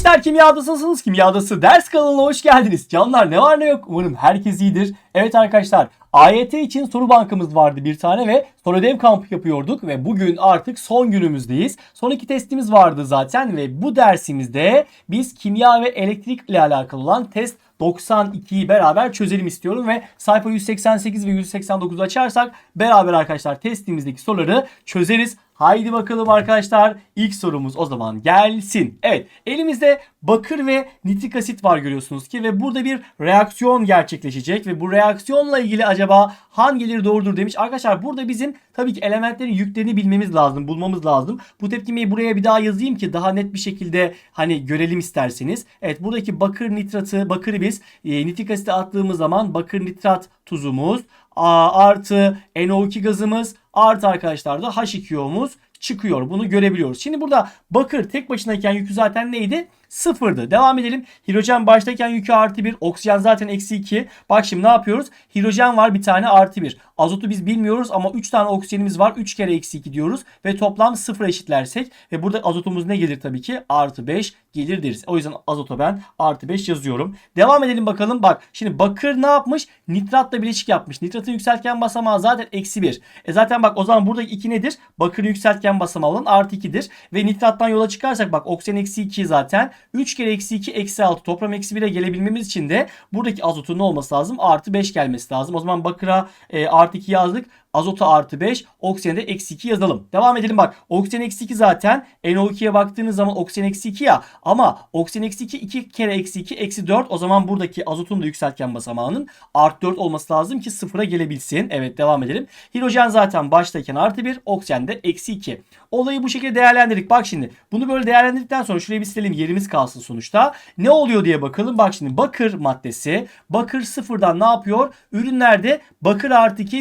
Gençler kimyadasısınız. Kimyadası ders kanalına hoş geldiniz. Canlar ne var ne yok. Umarım herkes iyidir. Evet arkadaşlar AYT için soru bankamız vardı bir tane ve soru ödev kampı yapıyorduk ve bugün artık son günümüzdeyiz. Son iki testimiz vardı zaten ve bu dersimizde biz kimya ve elektrik ile alakalı olan test 92'yi beraber çözelim istiyorum ve sayfa 188 ve 189'u açarsak beraber arkadaşlar testimizdeki soruları çözeriz. Haydi bakalım arkadaşlar ilk sorumuz o zaman gelsin. Evet elimizde bakır ve nitrik asit var görüyorsunuz ki ve burada bir reaksiyon gerçekleşecek ve bu reaksiyonla ilgili acaba hangileri doğrudur demiş. Arkadaşlar burada bizim tabii ki elementlerin yüklerini bilmemiz lazım, bulmamız lazım. Bu tepkimeyi buraya bir daha yazayım ki daha net bir şekilde hani görelim isterseniz. Evet buradaki bakır nitratı, bakırı biz e, nitrik asite attığımız zaman bakır nitrat tuzumuz a, artı NO2 gazımız artı arkadaşlar da H2O'muz çıkıyor. Bunu görebiliyoruz. Şimdi burada bakır tek başınayken yükü zaten neydi? Sıfırdı. Devam edelim. Hidrojen baştayken yükü artı 1. Oksijen zaten eksi 2. Bak şimdi ne yapıyoruz? Hidrojen var bir tane artı 1. Azotu biz bilmiyoruz ama 3 tane oksijenimiz var. 3 kere eksi 2 diyoruz. Ve toplam 0 eşitlersek ve burada azotumuz ne gelir tabii ki? Artı 5 gelir deriz. O yüzden azota ben artı 5 yazıyorum. Devam edelim bakalım. Bak şimdi bakır ne yapmış? Nitratla bileşik yapmış. Nitratın yükseltgen basamağı zaten eksi 1. E zaten bak o zaman buradaki 2 nedir? Bakırın yükseltgen basamağı olan artı 2'dir. Ve nitrattan yola çıkarsak bak oksijen eksi 2 zaten. 3 kere eksi 2 eksi 6 toplam eksi 1'e gelebilmemiz için de buradaki azotun ne olması lazım? Artı 5 gelmesi lazım. O zaman bakıra e, artı 2 yazdık. Azota artı 5, oksijene de eksi 2 yazalım. Devam edelim bak. Oksijen eksi 2 zaten. NO2'ye baktığınız zaman oksijen eksi 2 ya. Ama oksijen eksi 2 2 kere eksi 2 eksi 4. O zaman buradaki azotun da yükseltgen basamağının artı 4 olması lazım ki sıfıra gelebilsin. Evet devam edelim. Hidrojen zaten baştayken artı 1, oksijen de eksi 2. Olayı bu şekilde değerlendirdik. Bak şimdi bunu böyle değerlendirdikten sonra şuraya bir silelim yerimiz kalsın sonuçta. Ne oluyor diye bakalım. Bak şimdi bakır maddesi. Bakır sıfırdan ne yapıyor? Ürünlerde bakır artı 2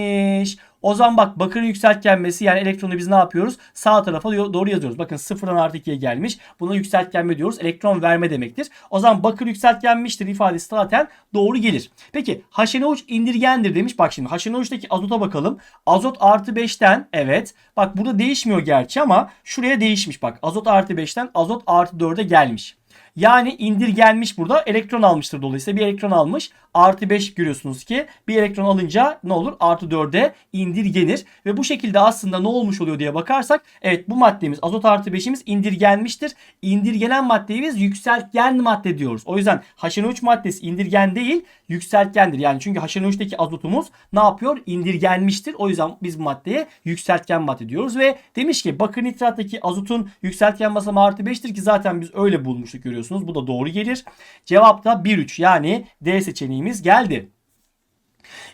yükseltgenmiş. O zaman bak bakırın yükseltgenmesi yani elektronu biz ne yapıyoruz? Sağ tarafa doğru yazıyoruz. Bakın sıfırdan artı 2'ye gelmiş. Buna yükseltgenme diyoruz. Elektron verme demektir. O zaman bakır yükseltgenmiştir ifadesi zaten doğru gelir. Peki HNO3 indirgendir demiş. Bak şimdi HNO3'teki azota bakalım. Azot artı 5'ten evet. Bak burada değişmiyor gerçi ama şuraya değişmiş. Bak azot artı 5'ten azot artı 4'e gelmiş. Yani indirgenmiş burada. Elektron almıştır dolayısıyla. Bir elektron almış. Artı 5 görüyorsunuz ki bir elektron alınca ne olur? Artı 4'e indirgenir. Ve bu şekilde aslında ne olmuş oluyor diye bakarsak evet bu maddemiz azot artı 5'imiz indirgenmiştir. İndirgenen maddeyi biz yükseltgen madde diyoruz. O yüzden HNO3 maddesi indirgen değil yükseltgendir. Yani çünkü HNO3'teki azotumuz ne yapıyor? İndirgenmiştir. O yüzden biz bu maddeye yükseltgen madde diyoruz. Ve demiş ki bakır nitrattaki azotun yükseltgen basamağı artı 5'tir ki zaten biz öyle bulmuştuk görüyorsunuz. Bu da doğru gelir. Cevap da 1-3 yani D seçeneğimiz geldi.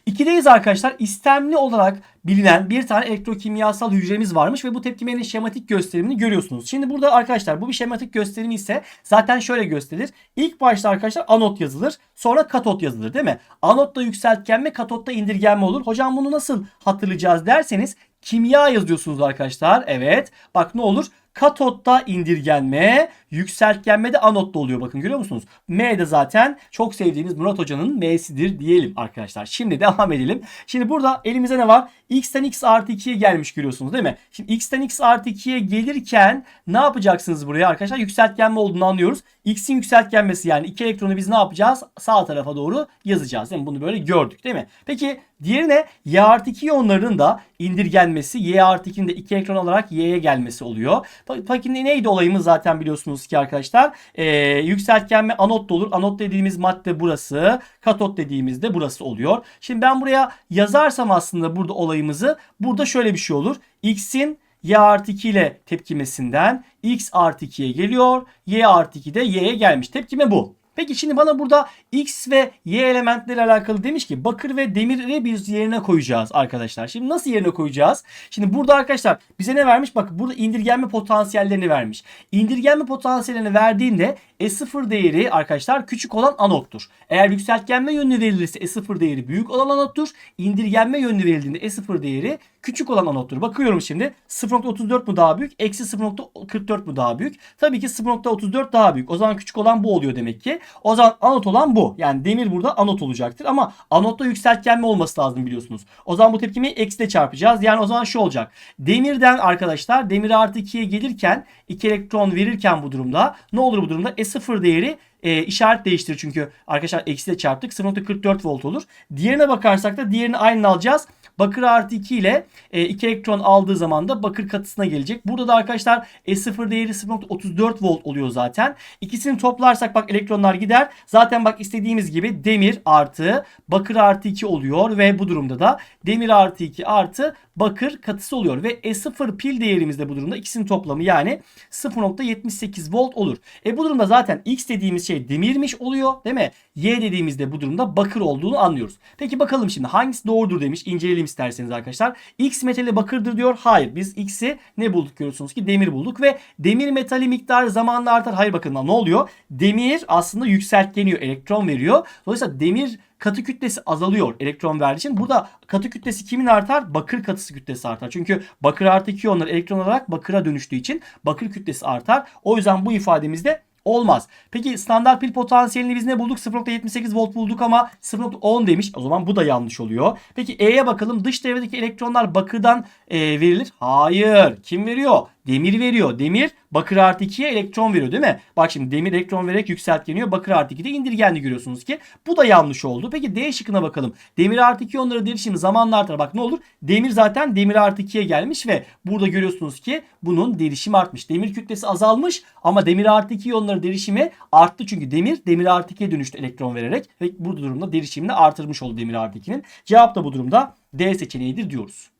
İkideyiz arkadaşlar. İstemli olarak bilinen bir tane elektrokimyasal hücremiz varmış ve bu tepkimenin şematik gösterimini görüyorsunuz. Şimdi burada arkadaşlar bu bir şematik gösterimi ise zaten şöyle gösterilir. İlk başta arkadaşlar anot yazılır. Sonra katot yazılır değil mi? Anotta yükseltgenme, katotta indirgenme olur. Hocam bunu nasıl hatırlayacağız derseniz kimya yazıyorsunuz arkadaşlar. Evet. Bak ne olur? Katotta indirgenme, yükseltgenme de anotta oluyor. Bakın görüyor musunuz? M de zaten çok sevdiğiniz Murat Hoca'nın M'sidir diyelim arkadaşlar. Şimdi devam edelim. Şimdi burada elimizde ne var? X'ten X artı 2'ye gelmiş görüyorsunuz değil mi? Şimdi X'ten X artı 2'ye gelirken ne yapacaksınız buraya arkadaşlar? Yükseltgenme olduğunu anlıyoruz. X'in yükseltgenmesi yani iki elektronu biz ne yapacağız? Sağ tarafa doğru yazacağız. Değil mi? Bunu böyle gördük değil mi? Peki diğerine Y artı 2 iyonlarının da indirgenmesi Y artı 2'nin de iki elektron alarak Y'ye gelmesi oluyor. Peki neydi olayımız zaten biliyorsunuz ki arkadaşlar. Ee, yükseltgenme anot da olur. Anot dediğimiz madde burası. Katot dediğimizde burası oluyor. Şimdi ben buraya yazarsam aslında burada olayımızı burada şöyle bir şey olur. X'in y artı 2 ile tepkimesinden x artı 2'ye geliyor. y artı 2 de y'ye gelmiş. Tepkime bu. Peki şimdi bana burada X ve Y elementleri alakalı demiş ki bakır ve demiri biz yerine koyacağız arkadaşlar. Şimdi nasıl yerine koyacağız? Şimdi burada arkadaşlar bize ne vermiş? Bakın burada indirgenme potansiyellerini vermiş. İndirgenme potansiyellerini verdiğinde E0 değeri arkadaşlar küçük olan anottur. Eğer yükseltgenme yönlü verilirse E0 değeri büyük olan anottur. İndirgenme yönlü verildiğinde E0 değeri küçük olan anottur. Bakıyorum şimdi 0.34 mu daha büyük? Eksi 0.44 mu daha büyük? Tabii ki 0.34 daha büyük. O zaman küçük olan bu oluyor demek ki. O zaman anot olan bu. Yani demir burada anot olacaktır. Ama anotta yükseltgenme olması lazım biliyorsunuz. O zaman bu tepkimi eksi çarpacağız. Yani o zaman şu olacak. Demirden arkadaşlar demir artı 2'ye gelirken 2 elektron verirken bu durumda ne olur bu durumda? E0 değeri e, işaret değiştirir çünkü arkadaşlar eksiyle çarptık 0.44 volt olur. Diğerine bakarsak da diğerini aynı alacağız. Bakır artı 2 ile 2 e, elektron aldığı zaman da bakır katısına gelecek. Burada da arkadaşlar E0 değeri 0.34 volt oluyor zaten. İkisini toplarsak bak elektronlar gider. Zaten bak istediğimiz gibi demir artı bakır artı 2 oluyor ve bu durumda da demir artı 2 artı bakır katısı oluyor. Ve E0 pil değerimiz de bu durumda ikisinin toplamı yani 0.78 volt olur. E bu durumda zaten X dediğimiz şey demirmiş oluyor değil mi? Y dediğimizde bu durumda bakır olduğunu anlıyoruz. Peki bakalım şimdi hangisi doğrudur demiş. İnceleyelim isterseniz arkadaşlar. X metali bakırdır diyor. Hayır biz X'i ne bulduk görüyorsunuz ki demir bulduk ve demir metali miktarı zamanla artar. Hayır bakın ne oluyor? Demir aslında yükseltleniyor. Elektron veriyor. Dolayısıyla demir katı kütlesi azalıyor elektron verdiği için. Burada katı kütlesi kimin artar? Bakır katısı kütlesi artar. Çünkü bakır artı iyonlar elektron olarak bakıra dönüştüğü için bakır kütlesi artar. O yüzden bu ifademizde olmaz. Peki standart pil potansiyelini biz ne bulduk? 0.78 volt bulduk ama 0.10 demiş. O zaman bu da yanlış oluyor. Peki E'ye bakalım. Dış devredeki elektronlar bakırdan e, verilir. Hayır. Kim veriyor? Demir veriyor. Demir bakır artı 2'ye elektron veriyor değil mi? Bak şimdi demir elektron vererek yükseltleniyor. Bakır artı 2'de indirgenli görüyorsunuz ki. Bu da yanlış oldu. Peki D şıkkına bakalım. Demir artı 2 onları derişimi zamanla artar. Bak ne olur? Demir zaten demir artı 2'ye gelmiş ve burada görüyorsunuz ki bunun derişimi artmış. Demir kütlesi azalmış ama demir artı 2 iyonları derişimi arttı. Çünkü demir demir artı 2'ye dönüştü elektron vererek ve bu durumda derişimini artırmış oldu demir artı 2'nin. Cevap da bu durumda D seçeneğidir diyoruz.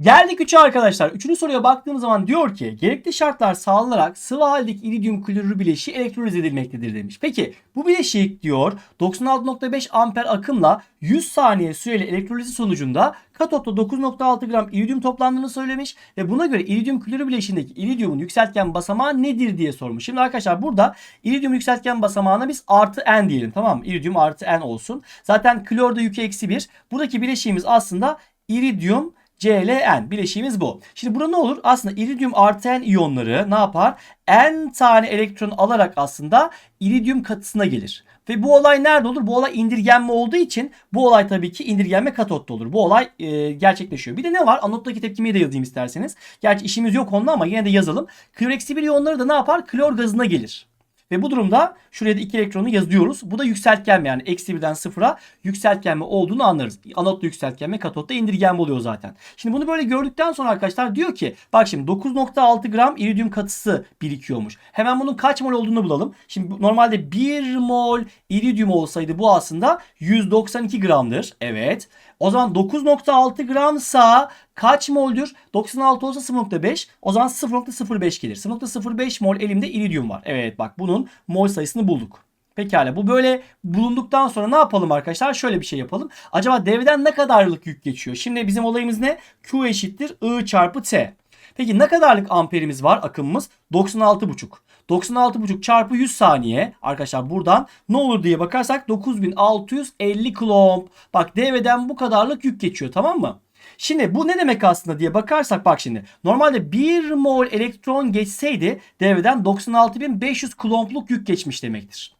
Geldik 3'e arkadaşlar. Üçüncü soruya baktığımız zaman diyor ki gerekli şartlar sağlanarak sıvı haldeki iridyum klorür bileşiği elektroliz edilmektedir demiş. Peki bu bileşik diyor 96.5 amper akımla 100 saniye süreli elektrolizi sonucunda katotta 9.6 gram iridyum toplandığını söylemiş ve buna göre iridyum klorür bileşiğindeki iridyumun yükseltgen basamağı nedir diye sormuş. Şimdi arkadaşlar burada iridyum yükseltgen basamağına biz artı n diyelim tamam mı? İridyum artı n olsun. Zaten klorda yükü eksi 1. Buradaki bileşiğimiz aslında iridyum ClN bileşiğimiz bu. Şimdi burada ne olur? Aslında iridyum artı N iyonları ne yapar? N tane elektron alarak aslında iridyum katısına gelir. Ve bu olay nerede olur? Bu olay indirgenme olduğu için bu olay tabii ki indirgenme katotta olur. Bu olay e, gerçekleşiyor. Bir de ne var? Anottaki tepkimeyi de yazayım isterseniz. Gerçi işimiz yok onunla ama yine de yazalım. Klor eksi 1 iyonları da ne yapar? Klor gazına gelir. Ve bu durumda şuraya da 2 elektronu yazıyoruz. Bu da yükseltgenme yani eksi birden sıfıra yükseltgenme olduğunu anlarız. Anotlu yükseltgenme katotta indirgenme oluyor zaten. Şimdi bunu böyle gördükten sonra arkadaşlar diyor ki bak şimdi 9.6 gram iridyum katısı birikiyormuş. Hemen bunun kaç mol olduğunu bulalım. Şimdi normalde 1 mol iridyum olsaydı bu aslında 192 gramdır. Evet. O zaman 9.6 gramsa kaç moldür? 96 olsa 0.5. O zaman 0.05 gelir. 0.05 mol elimde iridyum var. Evet bak bunun mol sayısını bulduk. Pekala bu böyle bulunduktan sonra ne yapalım arkadaşlar? Şöyle bir şey yapalım. Acaba devreden ne kadarlık yük geçiyor? Şimdi bizim olayımız ne? Q eşittir I çarpı T. Peki ne kadarlık amperimiz var akımımız? 96,5. 96,5 çarpı 100 saniye. Arkadaşlar buradan ne olur diye bakarsak 9650 kulomb. Bak devreden bu kadarlık yük geçiyor tamam mı? Şimdi bu ne demek aslında diye bakarsak bak şimdi. Normalde 1 mol elektron geçseydi devreden 96500 kulombluk yük geçmiş demektir.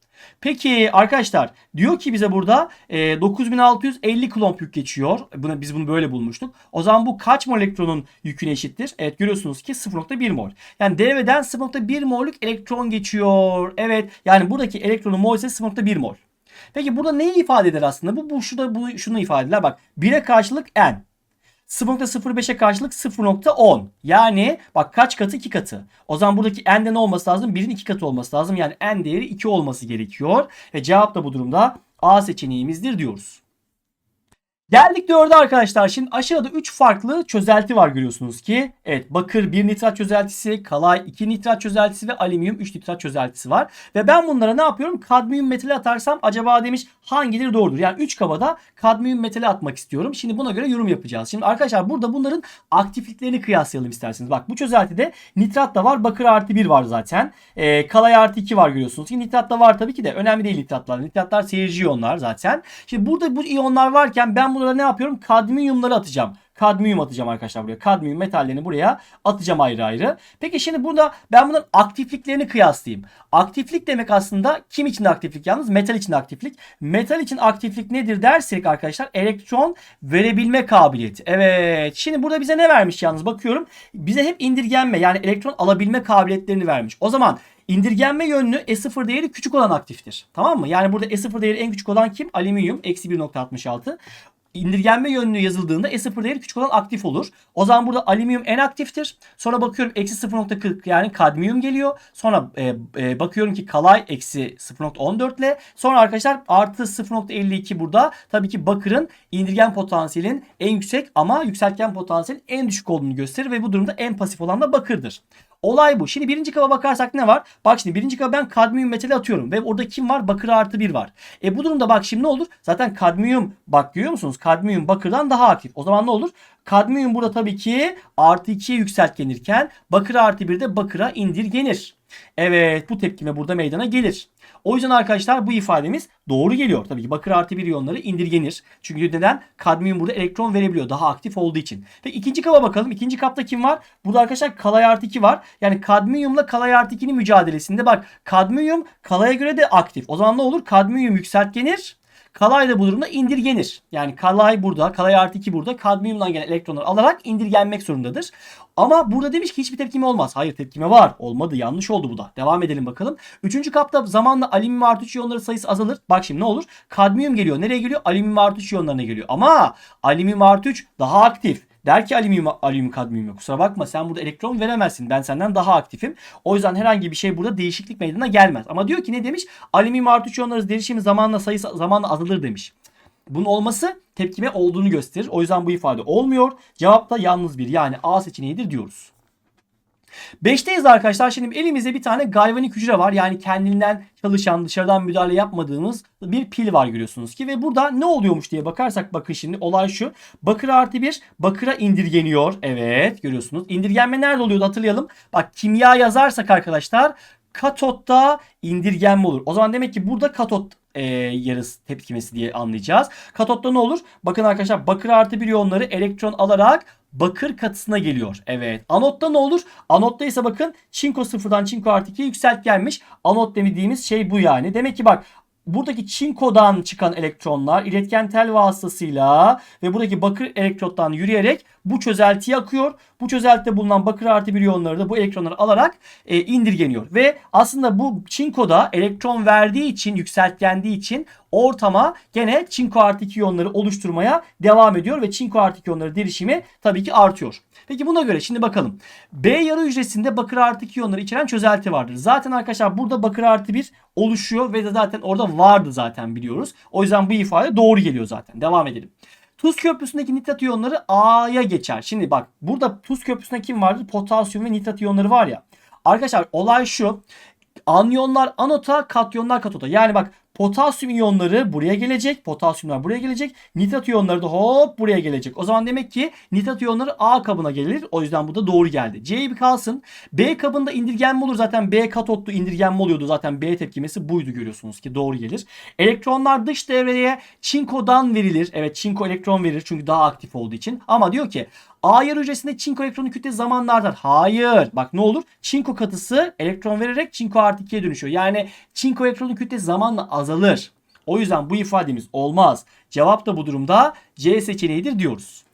Peki arkadaşlar diyor ki bize burada e, 9650 kulomb yük geçiyor. Buna, biz bunu böyle bulmuştuk. O zaman bu kaç mol elektronun yüküne eşittir? Evet görüyorsunuz ki 0.1 mol. Yani devreden 0.1 mollük elektron geçiyor. Evet yani buradaki elektronun mol ise 0.1 mol. Peki burada neyi ifade eder aslında? Bu, bu şurada bu, şunu ifade eder. Bak 1'e karşılık n. 0.05'e karşılık 0.10. Yani bak kaç katı? 2 katı. O zaman buradaki n'de ne olması lazım? 1'in 2 katı olması lazım. Yani n değeri 2 olması gerekiyor. Ve cevap da bu durumda A seçeneğimizdir diyoruz. Geldik dörde arkadaşlar. Şimdi aşağıda 3 farklı çözelti var görüyorsunuz ki. Evet bakır 1 nitrat çözeltisi, kalay 2 nitrat çözeltisi ve alüminyum 3 nitrat çözeltisi var. Ve ben bunlara ne yapıyorum? Kadmiyum metali atarsam acaba demiş hangileri doğrudur? Yani 3 kabada kadmiyum metali atmak istiyorum. Şimdi buna göre yorum yapacağız. Şimdi arkadaşlar burada bunların aktifliklerini kıyaslayalım isterseniz. Bak bu çözeltide nitrat da var. Bakır artı 1 var zaten. Ee, kalay artı 2 var görüyorsunuz ki. Nitrat da var tabii ki de. Önemli değil nitratlar. Nitratlar seyirci iyonlar zaten. Şimdi burada bu iyonlar varken ben bunlara ne yapıyorum? Kadmiyumları atacağım. kadmiyum atacağım arkadaşlar buraya. Kadmiyum metallerini buraya atacağım ayrı ayrı. Peki şimdi burada ben bunların aktifliklerini kıyaslayayım. Aktiflik demek aslında kim için aktiflik yalnız? Metal için aktiflik. Metal için aktiflik nedir dersek arkadaşlar elektron verebilme kabiliyeti. Evet. Şimdi burada bize ne vermiş yalnız bakıyorum. Bize hep indirgenme yani elektron alabilme kabiliyetlerini vermiş. O zaman İndirgenme yönlü E0 değeri küçük olan aktiftir. Tamam mı? Yani burada E0 değeri en küçük olan kim? Alüminyum. Eksi 1.66. İndirgenme yönlü yazıldığında E0 değeri küçük olan aktif olur. O zaman burada alüminyum en aktiftir. Sonra bakıyorum eksi 0.40 yani kadmiyum geliyor. Sonra e, e, bakıyorum ki kalay eksi 0.14 ile. Sonra arkadaşlar artı 0.52 burada. Tabii ki bakırın indirgen potansiyelin en yüksek ama yükseltgen potansiyelin en düşük olduğunu gösterir. Ve bu durumda en pasif olan da bakırdır. Olay bu. Şimdi birinci kaba bakarsak ne var? Bak şimdi birinci kaba ben kadmiyum metali atıyorum. Ve orada kim var? Bakır artı 1 var. E bu durumda bak şimdi ne olur? Zaten kadmiyum bak görüyor musunuz? Kadmiyum bakırdan daha aktif. O zaman ne olur? Kadmiyum burada tabii ki artı 2'ye yükseltgenirken bakır artı 1 de bakıra indirgenir. Evet bu tepkime burada meydana gelir. O yüzden arkadaşlar bu ifademiz doğru geliyor. Tabii ki bakır artı bir iyonları indirgenir. Çünkü neden? Kadmiyum burada elektron verebiliyor daha aktif olduğu için. Peki ikinci kaba bakalım. İkinci kapta kim var? Burada arkadaşlar kalay artı 2 var. Yani kadmiyumla kalay artı 2'nin mücadelesinde bak kadmiyum kalaya göre de aktif. O zaman ne olur? Kadmiyum yükseltgenir. Kalay da bu durumda indirgenir. Yani kalay burada, kalay artı 2 burada kadmiyumdan gelen elektronları alarak indirgenmek zorundadır. Ama burada demiş ki hiçbir tepkime olmaz. Hayır tepkime var. Olmadı yanlış oldu bu da. Devam edelim bakalım. Üçüncü kapta zamanla alüminyum artı 3 iyonları sayısı azalır. Bak şimdi ne olur? Kadmiyum geliyor. Nereye geliyor? Alüminyum artı 3 iyonlarına geliyor. Ama alüminyum artı 3 daha aktif. Der ki alüminyum, alüminyum kadmiyum yok. Kusura bakma sen burada elektron veremezsin. Ben senden daha aktifim. O yüzden herhangi bir şey burada değişiklik meydana gelmez. Ama diyor ki ne demiş? Alüminyum artı 3 iyonları değişimi zamanla sayısı zamanla azalır demiş. Bunun olması tepkime olduğunu gösterir. O yüzden bu ifade olmuyor. Cevap da yalnız bir yani A seçeneğidir diyoruz. 5'teyiz arkadaşlar. Şimdi elimizde bir tane galvanik hücre var. Yani kendinden çalışan, dışarıdan müdahale yapmadığımız bir pil var görüyorsunuz ki. Ve burada ne oluyormuş diye bakarsak bakın şimdi olay şu. Bakır artı bir bakıra indirgeniyor. Evet görüyorsunuz. İndirgenme nerede oluyordu hatırlayalım. Bak kimya yazarsak arkadaşlar katotta indirgenme olur. O zaman demek ki burada katot e, yarıs tepkimesi diye anlayacağız. Katotta ne olur? Bakın arkadaşlar bakır artı bir iyonları elektron alarak bakır katısına geliyor. Evet. Anotta ne olur? Anotta ise bakın çinko sıfırdan çinko artı 2'ye yükselt gelmiş. Anot dediğimiz şey bu yani. Demek ki bak buradaki çinkodan çıkan elektronlar iletken tel vasıtasıyla ve buradaki bakır elektrottan yürüyerek bu çözeltiye akıyor. Bu çözeltide bulunan bakır artı bir iyonları da bu elektronları alarak e, indirgeniyor. Ve aslında bu çinkoda elektron verdiği için yükseltgendiği için ortama gene çinko artı 2 iyonları oluşturmaya devam ediyor ve çinko artı 2 iyonları derişimi tabii ki artıyor. Peki buna göre şimdi bakalım. B yarı hücresinde bakır artı 2 iyonları içeren çözelti vardır. Zaten arkadaşlar burada bakır artı 1 oluşuyor ve de zaten orada vardı zaten biliyoruz. O yüzden bu ifade doğru geliyor zaten. Devam edelim. Tuz köprüsündeki nitrat iyonları A'ya geçer. Şimdi bak burada tuz köprüsünde kim vardır? Potasyum ve nitrat iyonları var ya. Arkadaşlar olay şu. Anyonlar anota, katyonlar katota. Yani bak potasyum iyonları buraya gelecek. Potasyumlar buraya gelecek. Nitrat iyonları da hop buraya gelecek. O zaman demek ki nitrat iyonları A kabına gelir. O yüzden bu da doğru geldi. C bir kalsın. B kabında indirgenme olur. Zaten B katotlu indirgenme oluyordu. Zaten B tepkimesi buydu görüyorsunuz ki doğru gelir. Elektronlar dış devreye çinkodan verilir. Evet çinko elektron verir çünkü daha aktif olduğu için. Ama diyor ki A yarı hücresinde çinko elektronu kütlesi zamanla artar. Hayır. Bak ne olur? Çinko katısı elektron vererek çinko artı 2'ye dönüşüyor. Yani çinko elektronu kütlesi zamanla azalır. O yüzden bu ifademiz olmaz. Cevap da bu durumda C seçeneğidir diyoruz.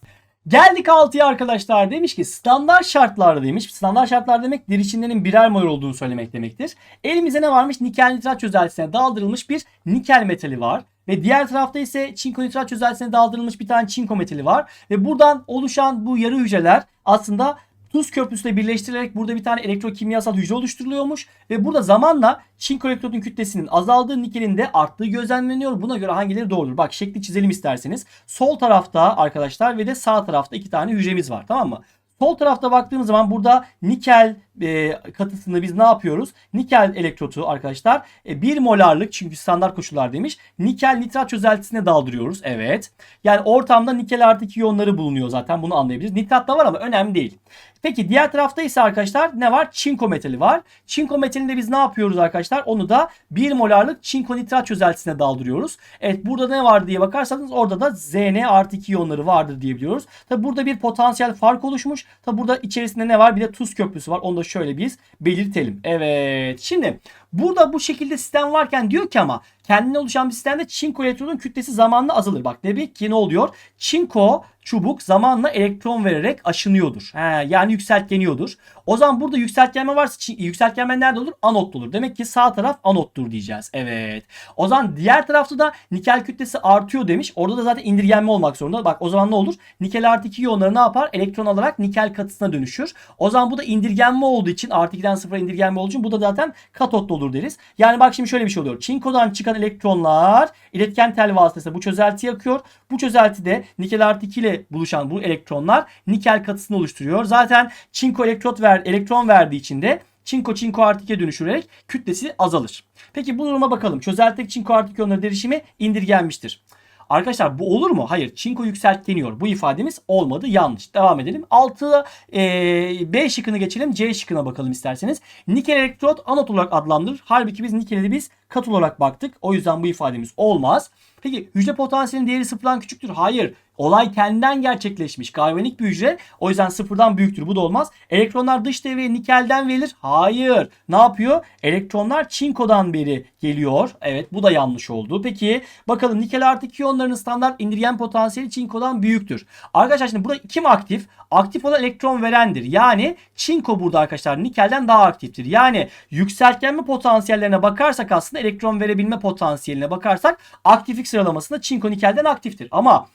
Geldik 6'ya arkadaşlar. Demiş ki standart şartlarda demiş. Standart şartlar demek derişimlerin birer mol olduğunu söylemek demektir. Elimizde ne varmış? Nikel nitrat çözeltisine daldırılmış bir nikel metali var. Ve diğer tarafta ise çinko nitrat çözeltisine daldırılmış bir tane çinko metali var. Ve buradan oluşan bu yarı hücreler aslında tuz köprüsüyle birleştirilerek burada bir tane elektrokimyasal hücre oluşturuluyormuş. Ve burada zamanla çinko elektrodun kütlesinin azaldığı nikelin de arttığı gözlemleniyor. Buna göre hangileri doğrudur? Bak şekli çizelim isterseniz. Sol tarafta arkadaşlar ve de sağ tarafta iki tane hücremiz var tamam mı? Sol tarafta baktığımız zaman burada nikel e, katısını biz ne yapıyoruz? Nikel elektrotu arkadaşlar e, 1 molarlık çünkü standart koşullar demiş. Nikel nitrat çözeltisine daldırıyoruz. Evet. Yani ortamda nikel artı 2 iyonları bulunuyor zaten bunu anlayabiliriz. Nitrat da var ama önemli değil. Peki diğer tarafta ise arkadaşlar ne var? Çinko metali var. Çinko metalinde biz ne yapıyoruz arkadaşlar? Onu da 1 molarlık çinko nitrat çözeltisine daldırıyoruz. Evet burada ne var diye bakarsanız orada da Zn artı 2 iyonları vardır diyebiliyoruz. Tabi burada bir potansiyel fark oluşmuş. Tabi burada içerisinde ne var? Bir de tuz köprüsü var. Onu da şöyle biz belirtelim. Evet. Şimdi burada bu şekilde sistem varken diyor ki ama kendine oluşan bir sistemde çinko elektronun kütlesi zamanla azalır. Bak demek ki ne oluyor? Çinko çubuk zamanla elektron vererek aşınıyordur. He, yani yükseltleniyordur. O zaman burada yükseltgenme varsa yükseltgenme nerede olur? Anotta olur. Demek ki sağ taraf anottur diyeceğiz. Evet. O zaman diğer tarafta da nikel kütlesi artıyor demiş. Orada da zaten indirgenme olmak zorunda. Bak o zaman ne olur? Nikel artı 2 iyonları ne yapar? Elektron alarak nikel katısına dönüşür. O zaman bu da indirgenme olduğu için artı 2'den 0'a indirgenme olduğu için bu da zaten katotta olur deriz. Yani bak şimdi şöyle bir şey oluyor. Çinkodan çıkan elektronlar iletken tel vasıtasıyla bu çözeltiyi yakıyor. Bu çözeltide nikel artı 2 ile buluşan bu elektronlar nikel katısını oluşturuyor. Zaten çinko elektrot ver, elektron verdiği için de çinko çinko artı 2'ye dönüşürerek kütlesi azalır. Peki bu duruma bakalım. Çözeltideki çinko artı 2 iyonları derişimi indirgenmiştir. Arkadaşlar bu olur mu? Hayır. Çinko yükseltleniyor. Bu ifademiz olmadı. Yanlış. Devam edelim. 6 e, B şıkkını geçelim. C şıkkına bakalım isterseniz. Nikel elektrot anot olarak adlandırılır. Halbuki biz nikeli biz kat olarak baktık. O yüzden bu ifademiz olmaz. Peki hücre potansiyelinin değeri sıfırdan küçüktür. Hayır. Olay kendinden gerçekleşmiş. Galvanik bir hücre. O yüzden sıfırdan büyüktür. Bu da olmaz. Elektronlar dış devreye nikelden verilir. Hayır. Ne yapıyor? Elektronlar çinkodan beri geliyor. Evet bu da yanlış oldu. Peki bakalım nikel artı 2 iyonlarının standart indirgen potansiyeli çinkodan büyüktür. Arkadaşlar şimdi burada kim aktif? Aktif olan elektron verendir. Yani çinko burada arkadaşlar nikelden daha aktiftir. Yani yükseltgenme potansiyellerine bakarsak aslında elektron verebilme potansiyeline bakarsak aktiflik sıralamasında çinko nikelden aktiftir. Ama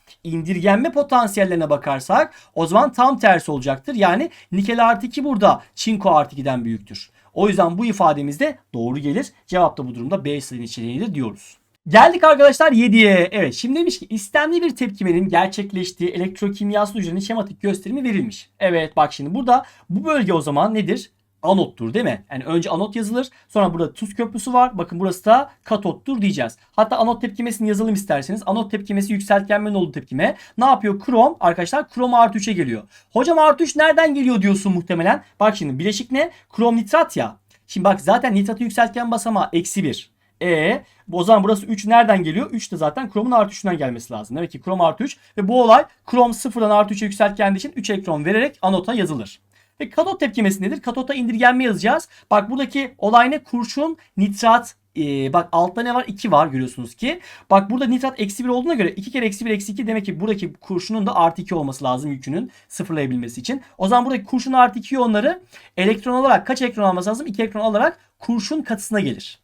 indirgenme potansiyellerine bakarsak o zaman tam tersi olacaktır. Yani nikel artı 2 burada çinko artı 2'den büyüktür. O yüzden bu ifademiz de doğru gelir. Cevap da bu durumda B seçeneğidir diyoruz. Geldik arkadaşlar 7'ye. Evet şimdi demiş ki istemli bir tepkimenin gerçekleştiği elektrokimyasal hücrenin şematik gösterimi verilmiş. Evet bak şimdi burada bu bölge o zaman nedir? Anottur değil mi? Yani önce anot yazılır. Sonra burada tuz köprüsü var. Bakın burası da katottur diyeceğiz. Hatta anot tepkimesini yazalım isterseniz. Anot tepkimesi yükseltgenmenin olduğu tepkime. Ne yapıyor? Krom arkadaşlar krom artı 3'e geliyor. Hocam artı 3 nereden geliyor diyorsun muhtemelen. Bak şimdi bileşik ne? Krom nitrat ya. Şimdi bak zaten nitratı yükseltgen basamağı eksi 1. E o zaman burası 3 nereden geliyor? 3 de zaten kromun artı 3'ünden gelmesi lazım. Demek ki krom artı 3 ve bu olay krom sıfırdan artı 3'e yükseltgendiği için 3 elektron vererek anota yazılır. Ve katot tepkimesi nedir? Katota indirgenme yazacağız. Bak buradaki olay ne? Kurşun, nitrat, ee, bak altta ne var? 2 var görüyorsunuz ki. Bak burada nitrat eksi 1 olduğuna göre 2 kere eksi 1 eksi 2 demek ki buradaki kurşunun da artı 2 olması lazım yükünün sıfırlayabilmesi için. O zaman buradaki kurşun artı 2 iyonları elektron alarak kaç elektron alması lazım? 2 elektron alarak kurşun katısına gelir.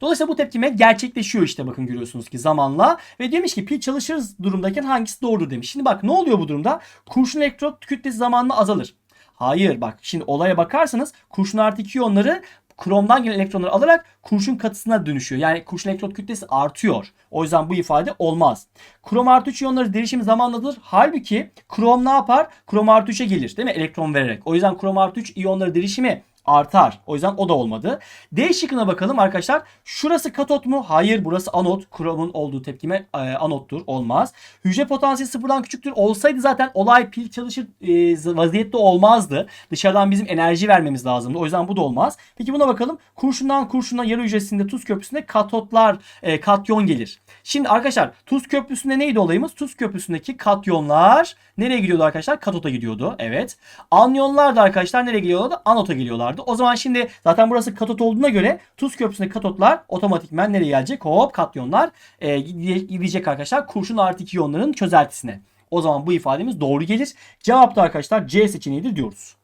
Dolayısıyla bu tepkime gerçekleşiyor işte bakın görüyorsunuz ki zamanla. Ve demiş ki pil çalışır durumdayken hangisi doğrudur demiş. Şimdi bak ne oluyor bu durumda? Kurşun elektrot kütlesi zamanla azalır. Hayır bak şimdi olaya bakarsanız kurşun artı 2 iyonları kromdan gelen elektronları alarak kurşun katısına dönüşüyor. Yani kurşun elektrot kütlesi artıyor. O yüzden bu ifade olmaz. Krom artı 3 iyonları derişimi zamanladır. Halbuki krom ne yapar? Krom artı 3'e gelir değil mi? Elektron vererek. O yüzden krom artı 3 iyonları derişimi artar. O yüzden o da olmadı. D şıkkına bakalım arkadaşlar. Şurası katot mu? Hayır burası anot. Kromun olduğu tepkime e, anottur. Olmaz. Hücre potansiyeli sıfırdan küçüktür. Olsaydı zaten olay pil çalışır e, vaziyette olmazdı. Dışarıdan bizim enerji vermemiz lazımdı. O yüzden bu da olmaz. Peki buna bakalım. Kurşundan kurşuna yarı hücresinde tuz köprüsünde katotlar e, katyon gelir. Şimdi arkadaşlar tuz köprüsünde neydi olayımız? Tuz köprüsündeki katyonlar nereye gidiyordu arkadaşlar? Katota gidiyordu. Evet. Anyonlar da arkadaşlar nereye gidiyorlardı? Anota geliyorlardı. O zaman şimdi zaten burası katot olduğuna göre tuz köprüsündeki katotlar otomatikmen nereye gelecek? Hop katyonlar e, gidecek arkadaşlar. Kurşun artı 2 iyonların çözeltisine. O zaman bu ifademiz doğru gelir. Cevap da arkadaşlar C seçeneğidir diyoruz.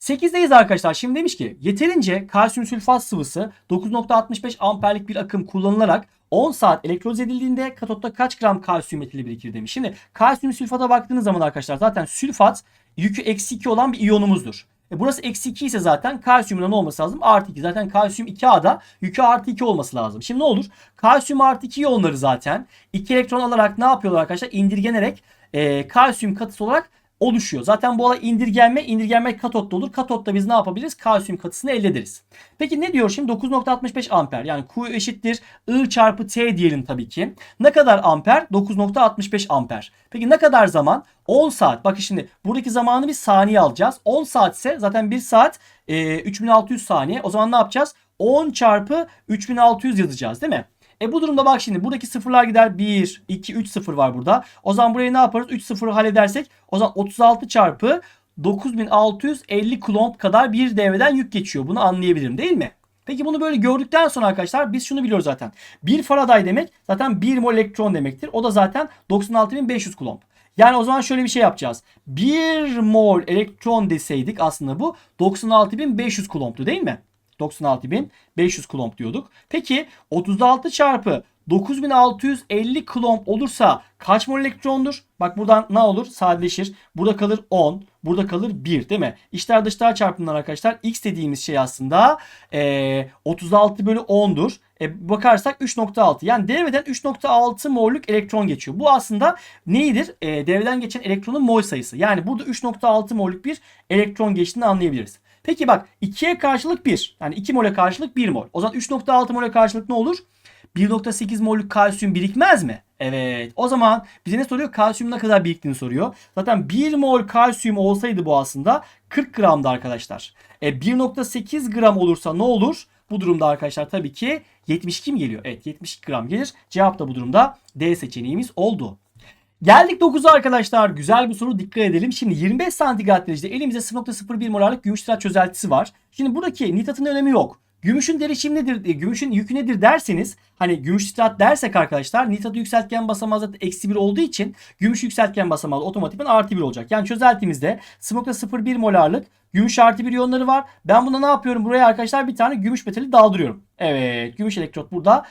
8'deyiz arkadaşlar. Şimdi demiş ki yeterince kalsiyum sülfat sıvısı 9.65 amperlik bir akım kullanılarak 10 saat elektroz edildiğinde katotta kaç gram kalsiyum metali birikir demiş. Şimdi kalsiyum sülfata baktığınız zaman arkadaşlar zaten sülfat yükü eksi 2 olan bir iyonumuzdur. E burası eksi 2 ise zaten kalsiyumun ne olması lazım? Artı 2. Zaten kalsiyum 2A'da yükü artı 2 olması lazım. Şimdi ne olur? Kalsiyum artı 2 iyonları zaten 2 elektron alarak ne yapıyorlar arkadaşlar? İndirgenerek e, kalsiyum katısı olarak oluşuyor. Zaten bu olay indirgenme, indirgenme katotta olur. Katotta biz ne yapabiliriz? Kalsiyum katısını elde ederiz. Peki ne diyor şimdi? 9.65 amper. Yani Q eşittir I çarpı T diyelim tabii ki. Ne kadar amper? 9.65 amper. Peki ne kadar zaman? 10 saat. Bakın şimdi buradaki zamanı bir saniye alacağız. 10 saatse zaten 1 saat e, 3600 saniye. O zaman ne yapacağız? 10 çarpı 3600 yazacağız değil mi? E bu durumda bak şimdi buradaki sıfırlar gider. 1, 2, 3 sıfır var burada. O zaman burayı ne yaparız? 3 sıfırı halledersek o zaman 36 çarpı 9650 kulomb kadar bir devreden yük geçiyor. Bunu anlayabilirim değil mi? Peki bunu böyle gördükten sonra arkadaşlar biz şunu biliyoruz zaten. 1 Faraday demek zaten 1 mol elektron demektir. O da zaten 96500 kulomb. Yani o zaman şöyle bir şey yapacağız. 1 mol elektron deseydik aslında bu 96500 kulombtu değil mi? 96500 kulomb diyorduk. Peki 36 çarpı 9650 kulomb olursa kaç mol elektrondur? Bak buradan ne olur? Sadeleşir. Burada kalır 10. Burada kalır 1 değil mi? İçler dışlar çarpımından arkadaşlar x dediğimiz şey aslında e, 36 bölü 10'dur. E, bakarsak 3.6 yani devreden 3.6 mollük elektron geçiyor. Bu aslında neydir? E, devreden geçen elektronun mol sayısı. Yani burada 3.6 mollük bir elektron geçtiğini anlayabiliriz. Peki bak 2'ye karşılık 1. Yani 2 mole karşılık 1 mol. O zaman 3.6 mole karşılık ne olur? 1.8 mollük kalsiyum birikmez mi? Evet. O zaman bize ne soruyor? Kalsiyum ne kadar biriktiğini soruyor. Zaten 1 mol kalsiyum olsaydı bu aslında 40 gramdı arkadaşlar. E 1.8 gram olursa ne olur? Bu durumda arkadaşlar tabii ki 72 mi geliyor? Evet 72 gram gelir. Cevap da bu durumda D seçeneğimiz oldu. Geldik 9'a arkadaşlar. Güzel bir soru dikkat edelim. Şimdi 25 santigrat derecede elimizde 0.01 molarlık gümüş nitrat çözeltisi var. Şimdi buradaki nitratın önemi yok. Gümüşün derişimi nedir, e, gümüşün yükü nedir derseniz hani gümüş nitrat dersek arkadaşlar nitratı yükseltgen basamağı zaten eksi 1 olduğu için gümüş yükseltgen basamağı otomatikman artı 1 olacak. Yani çözeltimizde 0.01 molarlık gümüş artı 1 iyonları var. Ben buna ne yapıyorum? Buraya arkadaşlar bir tane gümüş metali daldırıyorum. Evet gümüş elektrot burada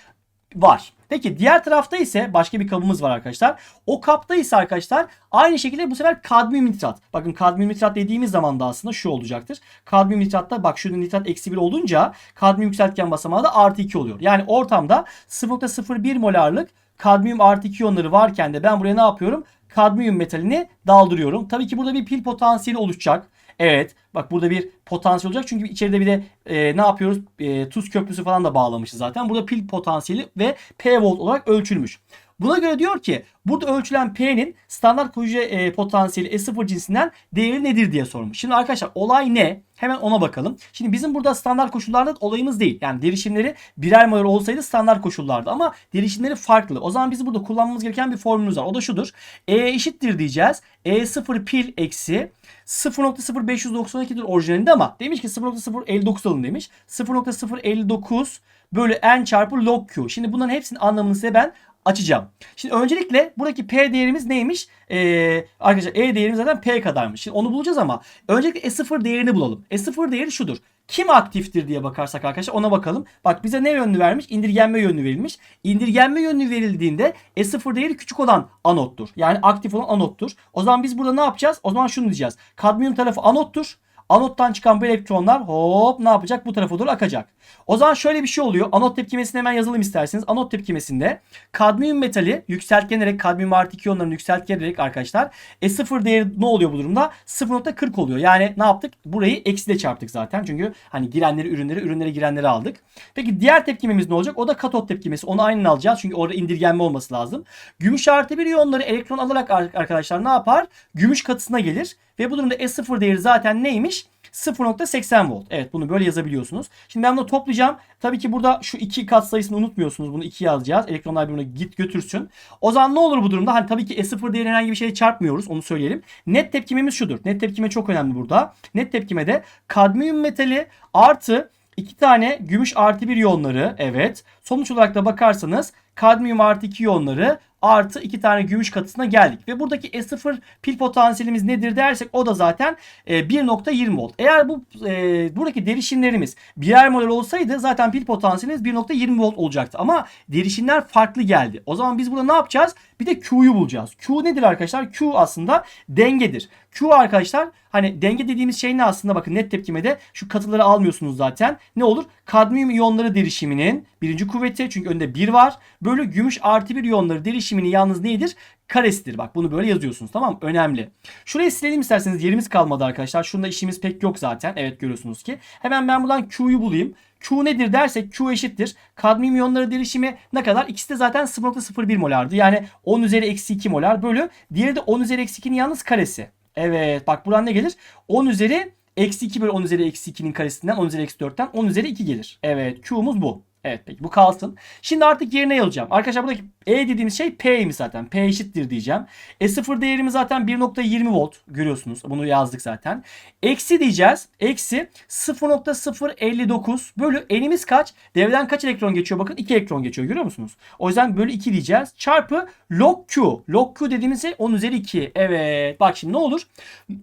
var. Peki diğer tarafta ise başka bir kabımız var arkadaşlar. O kapta ise arkadaşlar aynı şekilde bu sefer kadmiyum nitrat. Bakın kadmiyum nitrat dediğimiz zaman da aslında şu olacaktır. Kadmiyum nitratta bak şurada nitrat eksi 1 olunca kadmiyum yükseltgen basamağı da artı 2 oluyor. Yani ortamda 0.01 molarlık kadmiyum artı 2 iyonları varken de ben buraya ne yapıyorum? Kadmiyum metalini daldırıyorum. Tabii ki burada bir pil potansiyeli oluşacak. Evet bak burada bir potansiyel olacak çünkü içeride bir de e, ne yapıyoruz e, tuz köprüsü falan da bağlamışız zaten. Burada pil potansiyeli ve P volt olarak ölçülmüş. Buna göre diyor ki burada ölçülen P'nin standart koruyucu e, potansiyeli S0 cinsinden değeri nedir diye sormuş. Şimdi arkadaşlar olay ne? Hemen ona bakalım. Şimdi bizim burada standart koşullarda olayımız değil. Yani derişimleri birer molar olsaydı standart koşullarda ama derişimleri farklı. O zaman biz burada kullanmamız gereken bir formülümüz var. O da şudur. E eşittir diyeceğiz. E0 pil eksi 0.0592'dir orijinalinde ama demiş ki 0.059 alın demiş. 0.059 bölü n çarpı log q. Şimdi bunların hepsinin anlamını size ben açacağım. Şimdi öncelikle buradaki P değerimiz neymiş? Ee, arkadaşlar E değerimiz zaten P kadarmış. Şimdi onu bulacağız ama öncelikle E0 değerini bulalım. E0 değeri şudur. Kim aktiftir diye bakarsak arkadaşlar ona bakalım. Bak bize ne yönlü vermiş? İndirgenme yönlü verilmiş. İndirgenme yönlü verildiğinde E0 değeri küçük olan anottur. Yani aktif olan anottur. O zaman biz burada ne yapacağız? O zaman şunu diyeceğiz. Kadmiyum tarafı anottur. Anottan çıkan bu elektronlar hop ne yapacak? Bu tarafa doğru akacak. O zaman şöyle bir şey oluyor. Anot tepkimesini hemen yazalım isterseniz. Anot tepkimesinde kadmiyum metali yükseltgenerek kadmiyum artı 2 iyonlarını yükseltgenerek arkadaşlar E0 değeri ne oluyor bu durumda? 0.40 oluyor. Yani ne yaptık? Burayı eksiyle çarptık zaten. Çünkü hani girenleri ürünleri ürünlere girenleri aldık. Peki diğer tepkimemiz ne olacak? O da katot tepkimesi. Onu aynen alacağız. Çünkü orada indirgenme olması lazım. Gümüş artı bir iyonları elektron alarak arkadaşlar ne yapar? Gümüş katısına gelir. Ve bu durumda S0 değeri zaten neymiş? 0.80 volt. Evet bunu böyle yazabiliyorsunuz. Şimdi ben bunu toplayacağım. Tabii ki burada şu iki kat sayısını unutmuyorsunuz. Bunu 2 yazacağız. Elektronlar birbirine git götürsün. O zaman ne olur bu durumda? Hani tabii ki S0 değerine herhangi bir şey çarpmıyoruz. Onu söyleyelim. Net tepkimemiz şudur. Net tepkime çok önemli burada. Net tepkimede kadmiyum metali artı iki tane gümüş artı bir iyonları. Evet. Sonuç olarak da bakarsanız kadmiyum artı 2 iyonları artı 2 tane gümüş katısına geldik. Ve buradaki E0 pil potansiyelimiz nedir dersek o da zaten e, 1.20 volt. Eğer bu e, buradaki derişimlerimiz birer model olsaydı zaten pil potansiyelimiz 1.20 volt olacaktı. Ama derişimler farklı geldi. O zaman biz burada ne yapacağız? Bir de Q'yu bulacağız. Q nedir arkadaşlar? Q aslında dengedir. Q arkadaşlar hani denge dediğimiz şey ne aslında bakın net tepkimede şu katıları almıyorsunuz zaten. Ne olur? Kadmiyum iyonları derişiminin birinci kuvveti çünkü önünde 1 var. Bölü gümüş artı 1 iyonları derişimi derişiminin yalnız neyidir? Karesidir. Bak bunu böyle yazıyorsunuz tamam mı? Önemli. Şurayı silelim isterseniz yerimiz kalmadı arkadaşlar. Şunda işimiz pek yok zaten. Evet görüyorsunuz ki. Hemen ben buradan Q'yu bulayım. Q nedir dersek Q eşittir. Kadmiyum iyonları derişimi ne kadar? İkisi de zaten 0.01 molardı. Yani 10 üzeri eksi 2 molar bölü. Diğeri de 10 üzeri eksi 2'nin yalnız karesi. Evet bak buradan ne gelir? 10 üzeri eksi 2 bölü 10 üzeri eksi 2'nin karesinden 10 üzeri eksi 4'ten 10 üzeri 2 gelir. Evet Q'muz bu. Evet peki bu kalsın. Şimdi artık yerine yazacağım. Arkadaşlar buradaki E dediğimiz şey P'ymiş zaten. P eşittir diyeceğim. E0 değerimiz zaten 1.20 volt. Görüyorsunuz. Bunu yazdık zaten. Eksi diyeceğiz. Eksi 0.059 bölü enimiz kaç? Devreden kaç elektron geçiyor? Bakın 2 elektron geçiyor. Görüyor musunuz? O yüzden bölü 2 diyeceğiz. Çarpı log Q. Log Q dediğimiz şey 10 üzeri 2. Evet. Bak şimdi ne olur?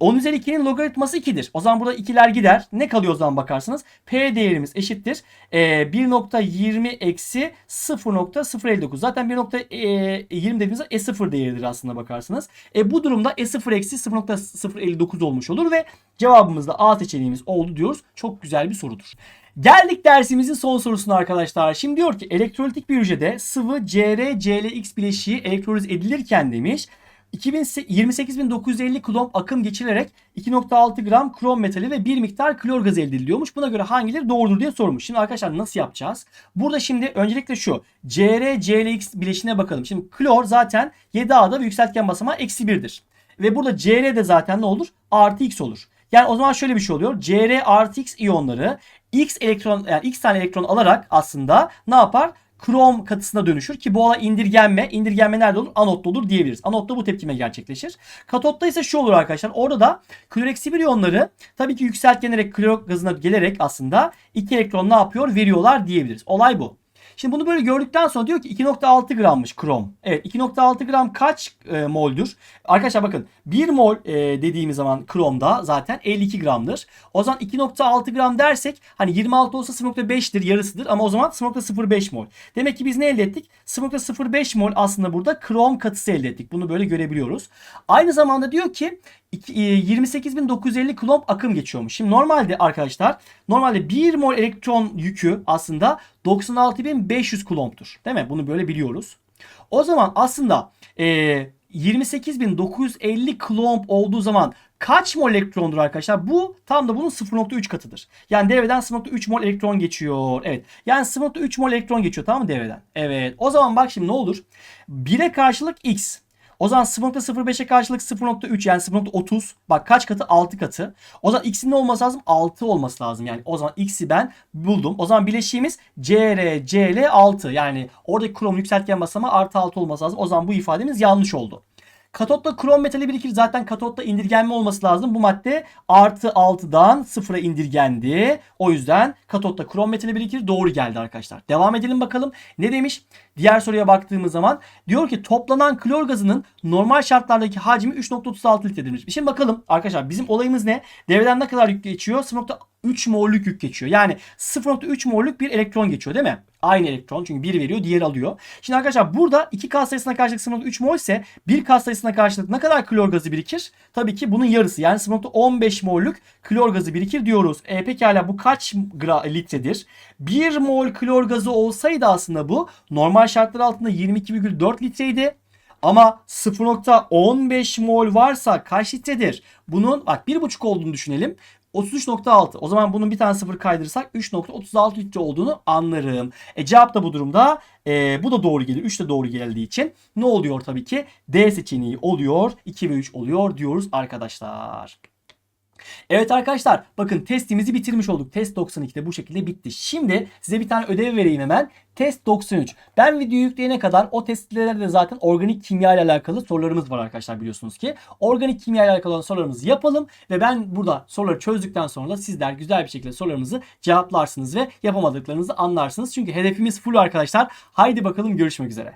10 üzeri 2'nin logaritması 2'dir. O zaman burada ikiler gider. Ne kalıyor o zaman bakarsınız? P değerimiz eşittir. Ee, 1.20 eksi 0.059. Zaten 1.20 dediğimizde E0 değeridir aslında bakarsınız. E, bu durumda E0 eksi 0.059 olmuş olur ve cevabımız da A seçeneğimiz oldu diyoruz. Çok güzel bir sorudur. Geldik dersimizin son sorusuna arkadaşlar. Şimdi diyor ki elektrolitik bir hücrede sıvı Cr, Clx bileşiği elektroliz edilirken demiş 28950 kulomb akım geçirilerek 2.6 gram krom metali ve bir miktar klor gazı elde ediliyormuş. Buna göre hangileri doğrudur diye sormuş. Şimdi arkadaşlar nasıl yapacağız? Burada şimdi öncelikle şu Cr, Clx bileşiğine bakalım. Şimdi klor zaten 7A'da ve yükseltgen basamağı eksi 1'dir. Ve burada Cr de zaten ne olur? Artı X olur. Yani o zaman şöyle bir şey oluyor. Cr artı X iyonları X elektron yani X tane elektron alarak aslında ne yapar? Krom katısına dönüşür ki bu olay indirgenme. İndirgenme nerede olur? Anotta olur diyebiliriz. Anotta bu tepkime gerçekleşir. Katotta ise şu olur arkadaşlar. Orada da klor eksi bir iyonları tabii ki yükseltgenerek klor gazına gelerek aslında iki elektron ne yapıyor? Veriyorlar diyebiliriz. Olay bu. Şimdi bunu böyle gördükten sonra diyor ki 2.6 grammış krom. Evet 2.6 gram kaç e, moldür? Arkadaşlar bakın 1 mol e, dediğimiz zaman kromda zaten 52 gramdır. O zaman 2.6 gram dersek hani 26 olsa 0.5'tir yarısıdır ama o zaman 0.05 mol. Demek ki biz ne elde ettik? 0.05 mol aslında burada krom katısı elde ettik. Bunu böyle görebiliyoruz. Aynı zamanda diyor ki 28.950 kulomb akım geçiyormuş. Şimdi normalde arkadaşlar normalde 1 mol elektron yükü aslında 96.500 kulombtur. Değil mi? Bunu böyle biliyoruz. O zaman aslında e, 28.950 kulomb olduğu zaman kaç mol elektrondur arkadaşlar? Bu tam da bunun 0.3 katıdır. Yani devreden 0.3 mol elektron geçiyor. Evet. Yani 0.3 mol elektron geçiyor tamam mı devreden? Evet. O zaman bak şimdi ne olur? 1'e karşılık x. O zaman 0.05'e karşılık 0.3 yani 0.30. Bak kaç katı? 6 katı. O zaman x'in ne olması lazım? 6 olması lazım. Yani o zaman x'i ben buldum. O zaman bileşiğimiz CR, CL 6. Yani oradaki krom yükseltgen basamağı artı 6 olması lazım. O zaman bu ifademiz yanlış oldu. Katotta krom metali birikir. Zaten katotta indirgenme olması lazım. Bu madde artı 6'dan 0'a indirgendi. O yüzden katotta krom metali birikir. Doğru geldi arkadaşlar. Devam edelim bakalım. Ne demiş? Diğer soruya baktığımız zaman diyor ki toplanan klor gazının normal şartlardaki hacmi 3.36 litredir. Şimdi bakalım arkadaşlar bizim olayımız ne? Devreden ne kadar yük geçiyor? 0.3 mollük yük geçiyor. Yani 0.3 mollük bir elektron geçiyor değil mi? Aynı elektron çünkü biri veriyor diğeri alıyor. Şimdi arkadaşlar burada 2 K sayısına karşılık 0.3 mol ise 1 K sayısına karşılık ne kadar klor gazı birikir? Tabii ki bunun yarısı yani 0.15 mollük klor gazı birikir diyoruz. E pekala bu kaç litredir? 1 mol klor gazı olsaydı aslında bu normal şartlar altında 22,4 litreydi. Ama 0.15 mol varsa kaç litredir? Bunun bak 1.5 olduğunu düşünelim. 33.6. O zaman bunun bir tane sıfır kaydırırsak 3.36 litre olduğunu anlarım. E cevap da bu durumda e, bu da doğru gelir. 3 de doğru geldiği için ne oluyor tabii ki? D seçeneği oluyor. 2 ve 3 oluyor diyoruz arkadaşlar. Evet arkadaşlar bakın testimizi bitirmiş olduk. Test 92'de bu şekilde bitti. Şimdi size bir tane ödev vereyim hemen. Test 93. Ben videoyu yükleyene kadar o testlerde de zaten organik kimya ile alakalı sorularımız var arkadaşlar biliyorsunuz ki. Organik kimya ile alakalı sorularımızı yapalım ve ben burada soruları çözdükten sonra sizler güzel bir şekilde sorularımızı cevaplarsınız ve yapamadıklarınızı anlarsınız. Çünkü hedefimiz full arkadaşlar. Haydi bakalım görüşmek üzere.